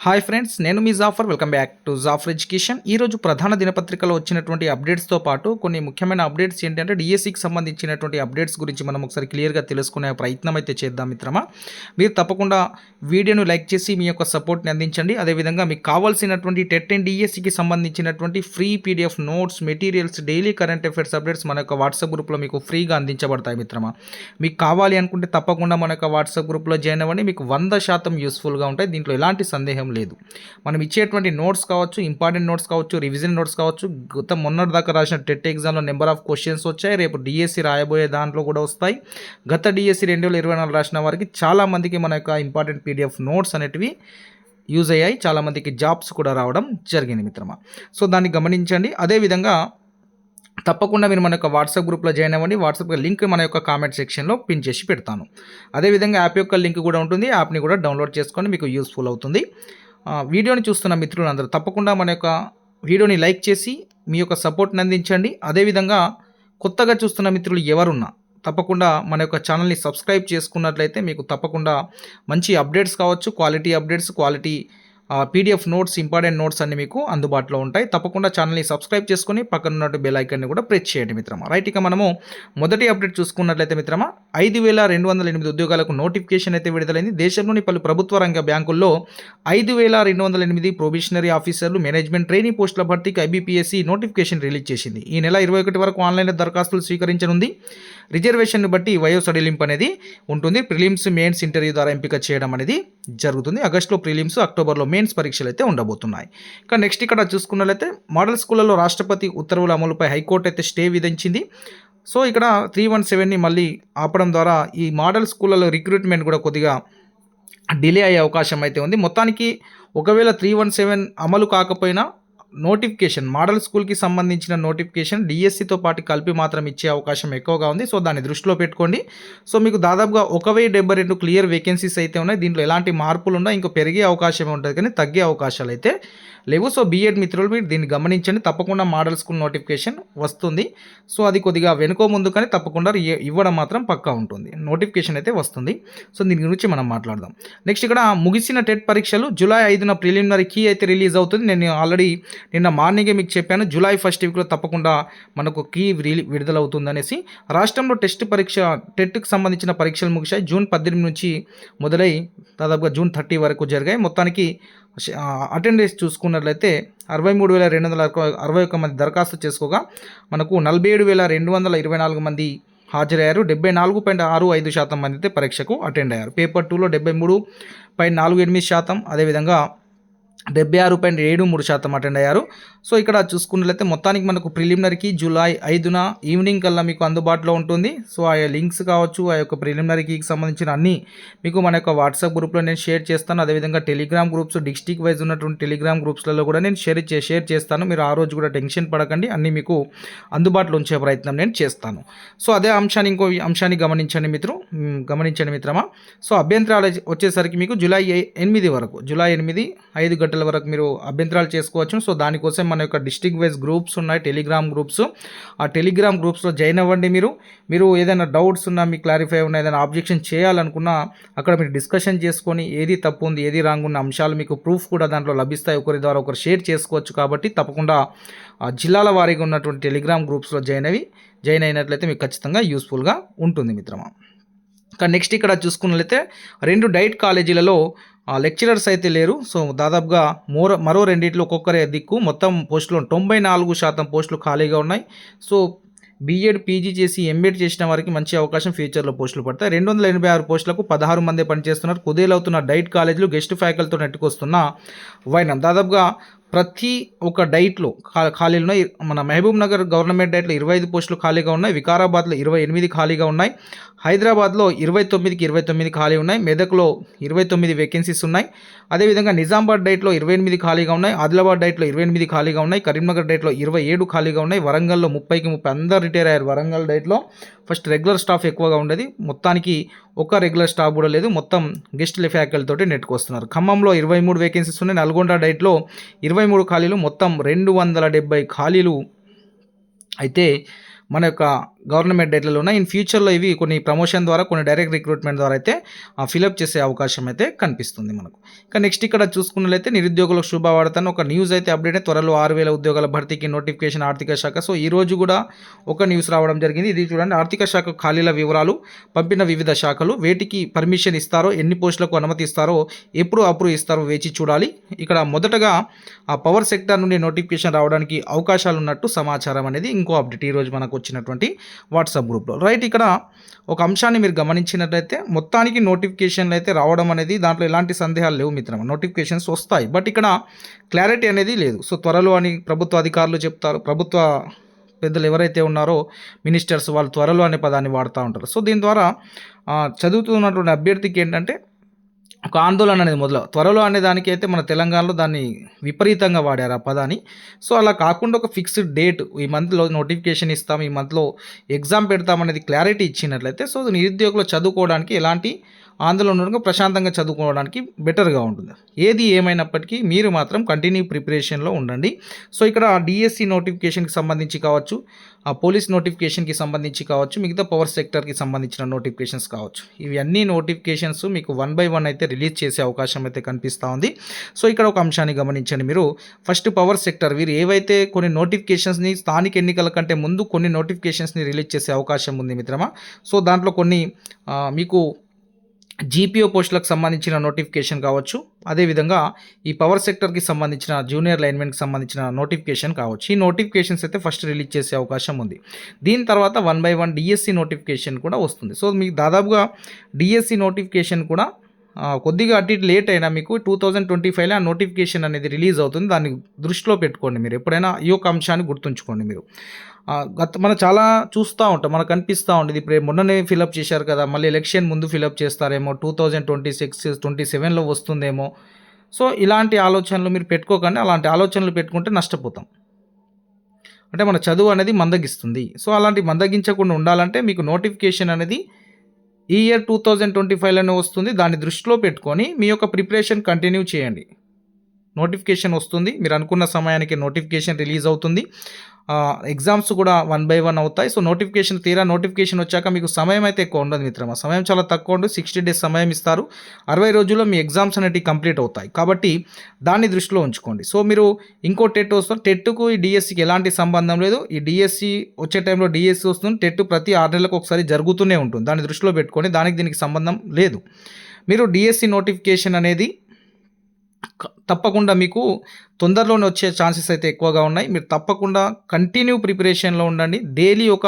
Hi friends నేను మీ Jafar welcome back to Jafar education ఈరోజు ప్రధాన దినపత్రికలో వచ్చినటువంటి అప్డేట్స్తో పాటు కొన్ని ముఖ్యమైన అప్డేట్స్ ఏంటంటే డిఎస్సికి సంబంధించినటువంటి అప్డేట్స్ గురించి మనం ఒకసారి క్లియర్గా తెలుసుకునే ప్రయత్నం అయితే చేద్దాం మిత్రమా. మీరు తప్పకుండా వీడియోను లైక్ చేసి మీ యొక్క సపోర్ట్ని అందించండి. అదేవిధంగా మీకు కావాల్సినటువంటి టెట్ అండ్ డిఎస్సికి సంబంధించినటువంటి free PDF notes materials daily current affairs updates మన యొక్క వాట్సాప్ గ్రూప్లో మీకు ఫ్రీగా అందించబడతాయి మిత్రమా. మీకు కావాలి అనుకుంటే తప్పకుండా మన యొక్క వాట్సాప్ గ్రూప్లో జాయిన్ అవ్వండి. మీకు వంద శాతం యూస్ఫుల్గా ఉంటాయి. దీంట్లో ఎలాంటి సందేహం లేదు. మనం ఇచ్చేటువంటి నోట్స్ కావచ్చు ఇంపార్టెంట్ నోట్స్ కావచ్చు రివిజన్ నోట్స్ కావచ్చు గత మొన్నటి దాకా రాసిన టెట్ ఎగ్జామ్లో నెంబర్ ఆఫ్ క్వశ్చన్స్ వచ్చాయి రేపు డిఎస్సి రాయబోయే దాంట్లో కూడా వస్తాయి. గత డిఎస్సి రెండు వేల ఇరవై నాలుగు రాసిన వారికి చాలామందికి మన యొక్క ఇంపార్టెంట్ పీడిఎఫ్ నోట్స్ అనేటివి యూజ్ అయ్యాయి. చాలామందికి జాబ్స్ కూడా రావడం జరిగింది మిత్రమా. సో దాన్ని గమనించండి. అదేవిధంగా తప్పకుండా మీరు మన యొక్క వాట్సాప్ గ్రూప్లో జాయిన్ అవ్వండి. వాట్సాప్ లింక్ మన యొక్క కామెంట్ సెక్షన్లో పిన్ చేసి పెడతాను. అదేవిధంగా యాప్ యొక్క లింక్ కూడా ఉంటుంది. యాప్ని కూడా డౌన్లోడ్ చేసుకొని మీకు యూస్ఫుల్ అవుతుంది. వీడియోని చూస్తున్న మిత్రులందరూ తప్పకుండా మన యొక్క వీడియోని లైక్ చేసి మీ యొక్క సపోర్ట్ని అందించండి. అదేవిధంగా కొత్తగా చూస్తున్న మిత్రులు ఎవరున్నా తప్పకుండా మన యొక్క ఛానల్ని సబ్స్క్రైబ్ చేసుకున్నట్లయితే మీకు తప్పకుండా మంచి అప్డేట్స్ కావచ్చు. Quality updates quality PDF notes important notes అన్ని మీకు అందుబాటులో ఉంటాయి. తప్పకుండా ఛానల్ని సబ్స్క్రైబ్ చేసుకొని పక్కన ఉన్నట్టు బెల్ కూడా ప్రెస్ చేయండి మిత్రమా. రైట్ ఇక మనము మొదటి అప్డేట్ చూసుకున్నట్లయితే మిత్రమా ఐదు వేల రెండు వందల ఎనిమిది ఉద్యోగాలకు నోటిఫికేషన్ అయితే విడుదలైంది. దేశంలోని పలు ప్రభుత్వ రంగ బ్యాంకుల్లో ఐదు వేల రెండు వందల ఎనిమిది ప్రొబిషనరీ ఆఫీసర్లు మేనేజ్మెంట్ ట్రైనింగ్ పోస్టుల భర్తీకి ఐబీపీఎస్సీ నోటిఫికేషన్ రిలీజ్ చేసింది. ఈ నెల ఇరవై ఒకటి వరకు ఆన్లైన్లో దరఖాస్తులు స్వీకరించనుంది. రిజర్వేషన్ను బట్టి వయో సడలింపు అనేది ఉంటుంది. ప్రిలిమ్స్ మెయిన్స్ ఇంటర్వ్యూ ద్వారా ఎంపిక చేయడం అనేది జరుగుతుంది. ఆగస్టులో ప్రిలిమ్స్ అక్టోబర్లో మెయిన్స్ పరీక్షలు అయితే ఉండబోతున్నాయి. ఇక నెక్స్ట్ ఇక్కడ చూసుకున్నట్లయితే మోడల్ స్కూళ్ళలో రాష్ట్రపతి ఉత్తర్వుల అమలుపై హైకోర్టు అయితే స్టే విధించింది. సో ఇక్కడ త్రీ వన్ సెవెన్ని మళ్ళీ ఆపడం ద్వారా ఈ మోడల్ స్కూళ్ళలో రిక్రూట్మెంట్ కూడా కొద్దిగా డిలే అయ్యే అవకాశం అయితే ఉంది. మొత్తానికి ఒకవేళ త్రీ వన్ సెవెన్ అమలు కాకపోయినా నోటిఫికేషన్ మోడల్ స్కూల్కి సంబంధించిన నోటిఫికేషన్ డిఎస్సితో పాటు కలిపి మాత్రం ఇచ్చే అవకాశం ఎక్కువగా ఉంది. సో దాన్ని దృష్టిలో పెట్టుకోండి. సో మీకు దాదాపుగా ఒక వెయ్యి డెబ్బై రెండు క్లియర్ వేకెన్సీస్ అయితే ఉన్నాయి. దీంట్లో ఎలాంటి మార్పులు ఉన్నా ఇంకా పెరిగే అవకాశం ఉంటుంది. కానీ తగ్గే అవకాశాలు అయితే లేవు. సో బీఎడ్ మిత్రులు మీరు దీన్ని గమనించండి. తప్పకుండా మోడల్ స్కూల్ నోటిఫికేషన్ వస్తుంది. సో అది కొద్దిగా వెనుకో ముందు కానీ తప్పకుండా ఇవ్వడం మాత్రం పక్కా ఉంటుంది. నోటిఫికేషన్ అయితే వస్తుంది. సో దీని గురించి మనం మాట్లాడదాం. నెక్స్ట్ ఇక్కడ ముగిసిన టెట్ పరీక్షలు జూలై ఐదున ప్రిలిమినరీ కీ అయితే రిలీజ్ అవుతుంది. నేను ఆల్రెడీ నిన్న మార్నింగే మీకు చెప్పాను. జూలై ఫస్ట్ వీక్లో తప్పకుండా మనకు కీ రిలీ విడుదలవుతుంది అనేసి రాష్ట్రంలో టెస్ట్ పరీక్ష టెట్కి సంబంధించిన పరీక్షలు ముగిశాయి. జూన్ పద్దెనిమిది నుంచి మొదలై దాదాపుగా జూన్ థర్టీ వరకు జరిగాయి. మొత్తానికి అటెండెన్స్ చూసుకున్న చూసుకున్నట్లయితే అరవై మూడు వేల రెండు వందల అరవై ఒక్క మంది దరఖాస్తు చేసుకోగా మనకు నలభై ఏడు వేల రెండు వందల ఇరవై నాలుగు మంది హాజరయ్యారు. డెబ్బై నాలుగు పాయింట్ ఆరు ఐదు శాతం మంది అయితే పరీక్షకు అటెండ్ అయ్యారు. పేపర్ టూలో డెబ్బై మూడు పాయింట్ నాలుగు ఎనిమిది శాతం అదేవిధంగా డెబ్బై ఆరు పాయింట్ ఏడు మూడు శాతం అటెండ్ అయ్యారు. సో ఇక్కడ చూసుకున్నట్లయితే మొత్తానికి మనకు ప్రిలిమినరీకి జూలై ఐదున ఈవినింగ్ కల్లా మీకు అందుబాటులో ఉంటుంది. సో ఆ లింక్స్ కావచ్చు ఆ యొక్క ప్రిలిమినరీకి సంబంధించిన అన్ని మీకు మన యొక్క వాట్సాప్ గ్రూప్లో నేను షేర్ చేస్తాను. అదేవిధంగా టెలిగ్రామ్ గ్రూప్స్ డిస్టిక్ వైజ్ ఉన్నటువంటి టెలిగ్రామ్ గ్రూప్స్లలో కూడా నేను షేర్ చే షేర్ చేస్తాను. మీరు ఆ రోజు కూడా టెన్షన్ పడకండి. అన్నీ మీకు అందుబాటులో ఉంచే ప్రయత్నం నేను చేస్తాను. సో అదే అంశాన్ని ఇంకో అంశాన్ని గమనించండి మిత్రు గమనించండి మిత్రమా. సో అభ్యంతరాలు వచ్చేసరికి మీకు జూలై ఎనిమిది వరకు జూలై ఎనిమిది ఐదు గంటల వరకు మీరు అభ్యంతరాలు చేసుకోవచ్చు. సో దానికోసం మన యొక్క డిస్టిక్ వైజ్ గ్రూప్స్ ఉన్నాయి టెలిగ్రామ్ గ్రూప్స్. ఆ టెలిగ్రామ్ గ్రూప్స్లో జాయిన్ అవ్వండి మీరు. మీరు ఏదైనా డౌట్స్ ఉన్నా మీకు క్లారిఫై ఉన్నా ఏదైనా ఆబ్జెక్షన్ చేయాలనుకున్నా అక్కడ మీరు డిస్కషన్ చేసుకొని ఏది తప్పు ఉంది ఏది రాంగ్ ఉన్న అంశాలు మీకు ప్రూఫ్ కూడా దాంట్లో లభిస్తాయి. ఒకరి ద్వారా ఒకరు షేర్ చేసుకోవచ్చు కాబట్టి తప్పకుండా ఆ జిల్లాల వారీగా ఉన్నటువంటి టెలిగ్రామ్ గ్రూప్స్లో జాయిన్ అవి జాయిన్ అయినట్లయితే మీకు ఖచ్చితంగా యూస్ఫుల్గా ఉంటుంది మిత్రమా. ఇంకా నెక్స్ట్ ఇక్కడ చూసుకున్నట్లయితే రెండు డైట్ కాలేజీలలో ఆ లెక్చరర్స్ అయితే లేరు. సో దాదాపుగా మోర మరో రెండిట్లో ఒక్కొక్కరే దిక్కు. మొత్తం పోస్టులు తొంభై నాలుగు శాతం పోస్టులు ఖాళీగా ఉన్నాయి. సో బీఎడ్ పీజీ చేసి ఎంబీఎడ్ చేసిన వారికి మంచి అవకాశం ఫ్యూచర్లో పోస్టులు పడతాయి. రెండు వందల ఎనభై ఆరు పోస్టులకు పదహారు మందే పనిచేస్తున్నారు. కుదేలవుతున్న డైట్ కాలేజీలు గెస్ట్ ఫ్యాకల్తో నెట్టుకొస్తున్న. వైనం దాదాపుగా ప్రతి ఒక్క డైట్లో ఖా- ఖాళీలు ఉన్నాయి మన మహబూబ్ నగర్ గవర్నమెంట్ డైట్లో ఇరవై ఐదు పోస్టులు ఖాళీగా ఉన్నాయి వికారాబాద్లో ఇరవై ఎనిమిది ఖాళీగా ఉన్నాయి హైదరాబాద్లో ఇరవై తొమ్మిదికి ఇరవై తొమ్మిది ఖాళీ ఉన్నాయి మెదక్లో ఇరవై తొమ్మిది వేకెన్సీస్ ఉన్నాయి. అదేవిధంగా నిజామాబాద్ డైట్లో ఇరవై ఎనిమిది ఖాళీగా ఉన్నాయి ఆదిలాబాద్ డైట్లో ఇరవై ఎనిమిది ఖాళీగా ఉన్నాయి కరీంనగర్ డైట్లో ఇరవై ఏడు ఖాళీగా ఉన్నాయి వరంగల్లో ముప్పైకి ముప్పై అందరు రిటైర్ అయ్యారు వరంగల్ డైట్లో. ఫస్ట్ రెగ్యులర్ స్టాఫ్ ఎక్కువగా ఉండేది. మొత్తానికి ఒక రెగ్యులర్ స్టాఫ్ కూడా లేదు. మొత్తం గెస్ట్ ఫ్యాకల్టీ నెట్టుకొస్తున్నారు ఖమ్మంలో ఇరవై మూడు వేకెన్సీస్ ఉన్నాయి. నల్గొండ డైట్లో ఇరవై మూడు ఖాళీలు మొత్తం రెండు వందల డెబ్బై ఖాళీలు అయితే మన యొక్క గవర్నమెంట్ డేట్లలో ఉన్నాయి ఇన్ ఫ్యూచర్లో ఇవి కొన్ని ప్రమోషన్ ద్వారా కొన్ని డైరెక్ట్ రిక్రూట్మెంట్ ద్వారా అయితే ఫిలప్ చేసే అవకాశం అయితే కనిపిస్తుంది మనకు. ఇంకా నెక్స్ట్ ఇక్కడ చూసుకున్నట్లయితే నిరుద్యోగులకు శుభవార్తను ఒక న్యూస్ అయితే అప్డేట్ త్వరలో ఆరు వేల ఉద్యోగాల భర్తీకి నోటిఫికేషన్ ఆర్థిక శాఖ. సో ఈ రోజు కూడా ఒక న్యూస్ రావడం జరిగింది. ఇది చూడండి ఆర్థిక శాఖ ఖాళీల వివరాలు పంపిన వివిధ శాఖలు. వేటికి పర్మిషన్ ఇస్తారో ఎన్ని పోస్టులకు అనుమతి ఇస్తారో ఎప్పుడు అప్రూవ్ ఇస్తారో వేచి చూడాలి. ఇక్కడ మొదటగా ఆ పవర్ సెక్టర్ నుండి నోటిఫికేషన్ రావడానికి అవకాశాలు ఉన్నట్టు సమాచారం అనేది ఇంకో అప్డేట్ ఈరోజు మనకు వచ్చినటువంటి వాట్సాప్ గ్రూప్లో. రైట్ ఇక్కడ ఒక అంశాన్ని మీరు గమనించినట్లయితే మొత్తానికి నోటిఫికేషన్లు అయితే రావడం అనేది దాంట్లో ఎలాంటి సందేహాలు లేవు మిత్రమా. నోటిఫికేషన్స్ వస్తాయి. బట్ ఇక్కడ క్లారిటీ అనేది లేదు. సో త్వరలో అని ప్రభుత్వ అధికారులు చెప్తారు. ప్రభుత్వ పెద్దలు ఎవరైతే ఉన్నారో మినిస్టర్స్ వాళ్ళు త్వరలో అనే పదాన్ని వాడుతూ ఉంటారు. సో దీని ద్వారా చదువుతున్నటువంటి అభ్యర్థికి ఏంటంటే ఒక ఆందోళన అనేది మొదలు త్వరలో అనే దానికి అయితే మన తెలంగాణలో దాన్ని విపరీతంగా వాడారు ఆ పదాన్ని. సో అలా కాకుండా ఒక ఫిక్స్డ్ డేట్ ఈ మంత్లో నోటిఫికేషన్ ఇస్తాం ఈ మంత్లో ఎగ్జామ్ పెడతాం అనేది క్లారిటీ ఇచ్చినట్లయితే సో నిరుద్యోగులు చదువుకోవడానికి ఎలాంటి ఆందోళన ఉండకుండా ప్రశాంతంగా చదువుకోవడానికి బెటర్గా ఉంటుంది. ఏది ఏమైనప్పటికీ మీరు మాత్రం కంటిన్యూ ప్రిపరేషన్లో ఉండండి. సో ఇక్కడ డిఎస్సి నోటిఫికేషన్కి సంబంధించి కావచ్చు ఆ పోలీస్ నోటిఫికేషన్కి సంబంధించి కావచ్చు మిగతా పవర్ సెక్టర్కి సంబంధించిన నోటిఫికేషన్స్ కావచ్చు. ఇవి అన్ని నోటిఫికేషన్స్ మీకు వన్ బై వన్ అయితే రిలీజ్ చేసే అవకాశం అయితే కనిపిస్తూ ఉంది. సో ఇక్కడ ఒక అంశాన్ని గమనించండి మీరు. ఫస్ట్ పవర్ సెక్టర్ వీరు ఏవైతే కొన్ని నోటిఫికేషన్స్ని స్థానిక ఎన్నికల కంటే ముందు కొన్ని నోటిఫికేషన్స్ని రిలీజ్ చేసే అవకాశం ఉంది మిత్రమా? సో దాంట్లో కొన్ని మీకు జీపీఓ పోస్టులకు సంబంధించిన నోటిఫికేషన్ కావచ్చు. అదేవిధంగా ఈ పవర్ సెక్టర్కి సంబంధించిన జూనియర్ లైన్మెన్కి సంబంధించిన నోటిఫికేషన్ కావచ్చు. ఈ నోటిఫికేషన్స్ అయితే ఫస్ట్ రిలీజ్ చేసే అవకాశం ఉంది. దీని తర్వాత one by one DSC notification కూడా వస్తుంది. సో మీకు దాదాపుగా డిఎస్సి నోటిఫికేషన్ కూడా కొద్దిగా అటు ఇటు లేట్ అయినా మీకు టూ థౌజండ్ ట్వంటీ ఫైవ్లో ఆ నోటిఫికేషన్ అనేది రిలీజ్ అవుతుంది. దాన్ని దృష్టిలో పెట్టుకోండి మీరు. ఎప్పుడైనా ఈ యొక్క అంశాన్ని గుర్తుంచుకోండి మీరు. గత మనం చాలా చూస్తూ ఉంటాం మనకు అనిపిస్తూ ఉంటుంది ఇప్పుడు మొన్ననే ఫిలప్ చేశారు కదా మళ్ళీ ఎలక్షన్ ముందు ఫిలప్ చేస్తారేమో two thousand twenty six twenty సెవెన్లో వస్తుందేమో. సో ఇలాంటి ఆలోచనలు మీరు పెట్టుకోకండి. అలాంటి ఆలోచనలు పెట్టుకుంటే నష్టపోతాం. అంటే మన చదువు అనేది మందగిస్తుంది. సో అలాంటి మందగించకుండా ఉండాలంటే మీకు నోటిఫికేషన్ అనేది ఈ ఇయర్ టూ థౌజండ్ ట్వంటీ ఫైవ్లోనే వస్తుంది. దాన్ని దృష్టిలో పెట్టుకొని మీ యొక్క ప్రిపరేషన్ కంటిన్యూ చేయండి. నోటిఫికేషన్ వస్తుంది. మీరు అనుకున్న సమయానికి నోటిఫికేషన్ రిలీజ్ అవుతుంది. ఎగ్జామ్స్ కూడా వన్ బై వన్ అవుతాయి. సో నోటిఫికేషన్ తీరా నోటిఫికేషన్ వచ్చాక మీకు సమయం అయితే ఎక్కువ ఉండదు మిత్రమా. సమయం చాలా తక్కువ ఉండదు సిక్స్టీ డేస్ సమయం ఇస్తారు. అరవై రోజుల్లో మీ ఎగ్జామ్స్ అనేటివి కంప్లీట్ అవుతాయి. కాబట్టి దాన్ని దృష్టిలో ఉంచుకోండి. సో మీరు ఇంకో టెట్ వస్తుంది. టెట్కు ఈ డిఎస్సికి ఎలాంటి సంబంధం లేదు. ఈ డిఎస్సి వచ్చే టైంలో డిఎస్సి వస్తుంది. టెట్ ప్రతి ఆరు నెలలకు ఒకసారి జరుగుతూనే ఉంటుంది. దాన్ని దృష్టిలో పెట్టుకొని దానికి దీనికి సంబంధం లేదు. మీరు డిఎస్సి నోటిఫికేషన్ అనేది తప్పకుండా మీకు తొందరలోనే వచ్చే ఛాన్సెస్ అయితే ఎక్కువగా ఉన్నాయి. మీరు తప్పకుండా కంటిన్యూ ప్రిపరేషన్లో ఉండండి. డైలీ ఒక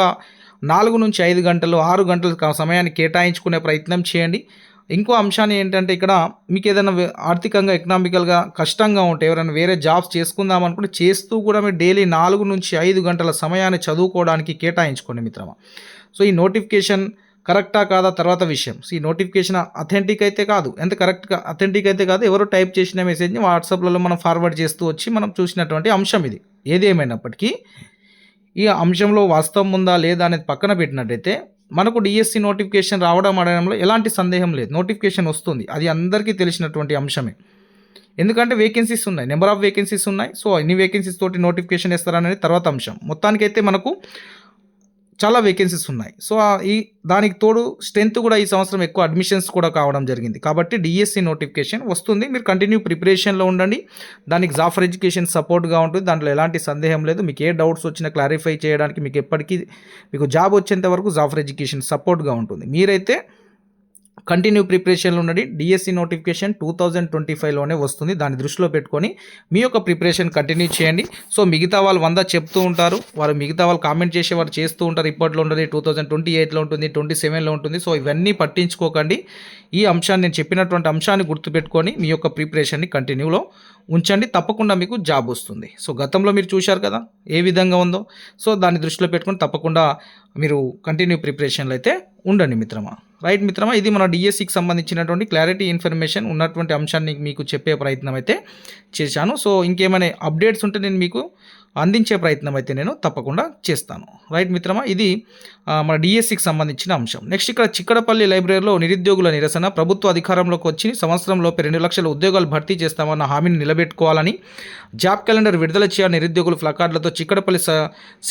నాలుగు నుంచి ఐదు గంటలు ఆరు గంటలు సమయాన్ని కేటాయించుకునే ప్రయత్నం చేయండి. ఇంకో అంశాన్ని ఏంటంటే ఇక్కడ మీకు ఏదైనా ఆర్థికంగా ఎకనామికల్గా కష్టంగా ఉంటే ఎవరైనా వేరే జాబ్స్ చేసుకుందాం అనుకుంటే చేస్తూ కూడా మీరు డైలీ నాలుగు నుంచి ఐదు గంటల సమయాన్ని చదువుకోవడానికి కేటాయించుకోండి మిత్రమా. సో ఈ నోటిఫికేషన్ కరెక్టా కాదా తర్వాత విషయం. ఈ నోటిఫికేషన్ అథెంటిక్ అయితే కాదు. ఎంత కరెక్ట్గా అథెంటిక్ అయితే కాదు. ఎవరో టైప్ చేసిన మెసేజ్ని వాట్సాప్లలో మనం ఫార్వర్డ్ చేస్తూ వచ్చి మనం చూసినటువంటి అంశం ఇది. ఏది ఏమైనప్పటికీ ఈ అంశంలో వాస్తవం ఉందా లేదా అనేది పక్కన పెట్టినట్టయితే మనకు డిఎస్సి నోటిఫికేషన్ రావడం అనడంలో ఎలాంటి సందేహం లేదు. నోటిఫికేషన్ వస్తుంది. అది అందరికీ తెలిసినటువంటి అంశమే. ఎందుకంటే వేకెన్సీస్ ఉన్నాయి. నెంబర్ ఆఫ్ వేకెన్సీస్ ఉన్నాయి. సో ఎన్ని వేకెన్సీస్ తోటి నోటిఫికేషన్ ఇస్తారనేది తర్వాత అంశం. మొత్తానికైతే మనకు చాలా వేకెన్సీస్ ఉన్నాయి. సో ఈ దానికి తోడు స్ట్రెంత్ కూడా ఈ సంవత్సరం ఎక్కువ అడ్మిషన్స్ కూడా కావడం జరిగింది. కాబట్టి డిఎస్సి నోటిఫికేషన్ వస్తుంది. మీరు కంటిన్యూ ప్రిపరేషన్లో ఉండండి. దానికి జాఫర్ ఎడ్యుకేషన్ సపోర్ట్గా ఉంటుంది. దాంట్లో ఎలాంటి సందేహం లేదు. మీకు ఏ డౌట్స్ వచ్చినా క్లారిఫై చేయడానికి మీకు ఎప్పటికీ మీకు జాబ్ వచ్చేంత వరకు జాఫర్ ఎడ్యుకేషన్ సపోర్ట్గా ఉంటుంది. మీరైతే కంటిన్యూ ప్రిపరేషన్లో ఉండండి DSC notification two thousand twenty ఫైవ్లోనే వస్తుంది. దాన్ని దృష్టిలో పెట్టుకొని మీ యొక్క ప్రిపరేషన్ కంటిన్యూ చేయండి. సో మిగతా వాళ్ళు వంద చెప్తూ ఉంటారు. వారు మిగతా వాళ్ళు కామెంట్ చేసే వారు చేస్తూ ఉంటారు. ఇప్పట్లో ఉంటుంది టూ థౌజండ్ ట్వంటీ ఎయిట్లో ఉంటుంది ట్వంటీ సెవెన్లో ఉంటుంది. సో ఇవన్నీ పట్టించుకోకండి. ఈ అంశాన్ని నేను చెప్పినటువంటి అంశాన్ని గుర్తుపెట్టుకొని మీ యొక్క ప్రిపరేషన్ని కంటిన్యూలో ఉంచండి. తప్పకుండా మీకు జాబ్ వస్తుంది. సో గతంలో మీరు చూశారు కదా ఏ విధంగా ఉందో. సో దాన్ని దృష్టిలో పెట్టుకొని తప్పకుండా మీరు కంటిన్యూ ప్రిపరేషన్లో అయితే ఉండండి మిత్రమా. రైట్ మిత్రమా ఇది మన డిఎస్సికి సంబంధించినటువంటి క్లారిటీ ఇన్ఫర్మేషన్ ఉన్నటువంటి అంశాన్ని మీకు చెప్పే ప్రయత్నం అయితే చేశాను. సో ఇంకేమైనా అప్డేట్స్ ఉంటే నేను మీకు అందించే ప్రయత్నం అయితే నేను తప్పకుండా చేస్తాను. రైట్ మిత్రమా? ఇది మన డిఎస్సికి సంబంధించిన అంశం. నెక్స్ట్ ఇక్కడ చిక్కడపల్లి లైబ్రరీలో నిరుద్యోగుల నిరసన ప్రభుత్వ అధికారంలోకి వచ్చి సంవత్సరంలోపు రెండు లక్షల ఉద్యోగాలు భర్తీ చేస్తామన్న హామీని నిలబెట్టుకోవాలని జాబ్ క్యాలెండర్ విడుదల చేయాలని నిరుద్యోగులు ప్లకార్డులతో చిక్కడపల్లి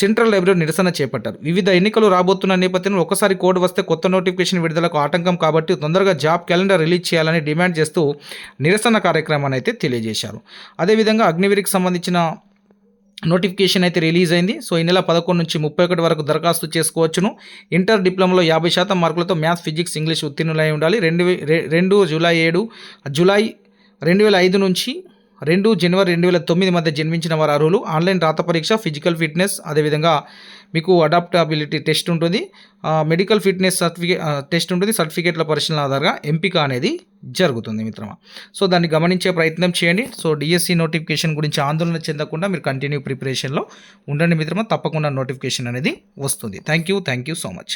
సెంట్రల్ లైబ్రరీ నిరసన చేపట్టారు. వివిధ ఎన్నికలు రాబోతున్న నేపథ్యంలో ఒకసారి కోడ్ వస్తే కొత్త నోటిఫికేషన్ విడుదలకు ఆటంకం కాబట్టి తొందరగా జాబ్ క్యాలెండర్ రిలీజ్ చేయాలని డిమాండ్ చేస్తూ నిరసన కార్యక్రమాన్ని అయితే తెలియజేశారు. అదేవిధంగా అగ్నివీరికి సంబంధించిన నోటిఫికేషన్ అయితే రిలీజ్ అయింది. సో ఈ నెల పదకొండు నుంచి ముప్పై ఒకటి వరకు దరఖాస్తు చేసుకోవచ్చును. ఇంటర్ డిప్లొమాలో యాభై శాతం మార్కులతో మ్యాథ్స్ ఫిజిక్స్ ఇంగ్లీష్ ఉత్తీర్ణులై ఉండాలి. రెండు రెండు జూలై ఏడు జూలై రెండు వేల ఐదు నుంచి రెండు జనవరి రెండు వేల తొమ్మిది మధ్య జన్మించిన వారు అర్హులు. ఆన్లైన్ రాత పరీక్ష ఫిజికల్ ఫిట్నెస్ అదేవిధంగా మీకు అడాప్టబిలిటీ టెస్ట్ ఉంటుంది. మెడికల్ ఫిట్నెస్ సర్టిఫికేట్ టెస్ట్ ఉంటుంది. సర్టిఫికేట్ల పరిశీలన ఆధారంగా ఎంపిక అనేది జరుగుతుంది మిత్రమా. సో దాన్ని గమనించే ప్రయత్నం చేయండి. సో డిఎస్సి నోటిఫికేషన్ గురించి ఆందోళన చెందకుండా మీరు కంటిన్యూ ప్రిపరేషన్లో ఉండండి మిత్రమా. తప్పకుండా నోటిఫికేషన్ అనేది వస్తుంది. Thank you. Thank you so much.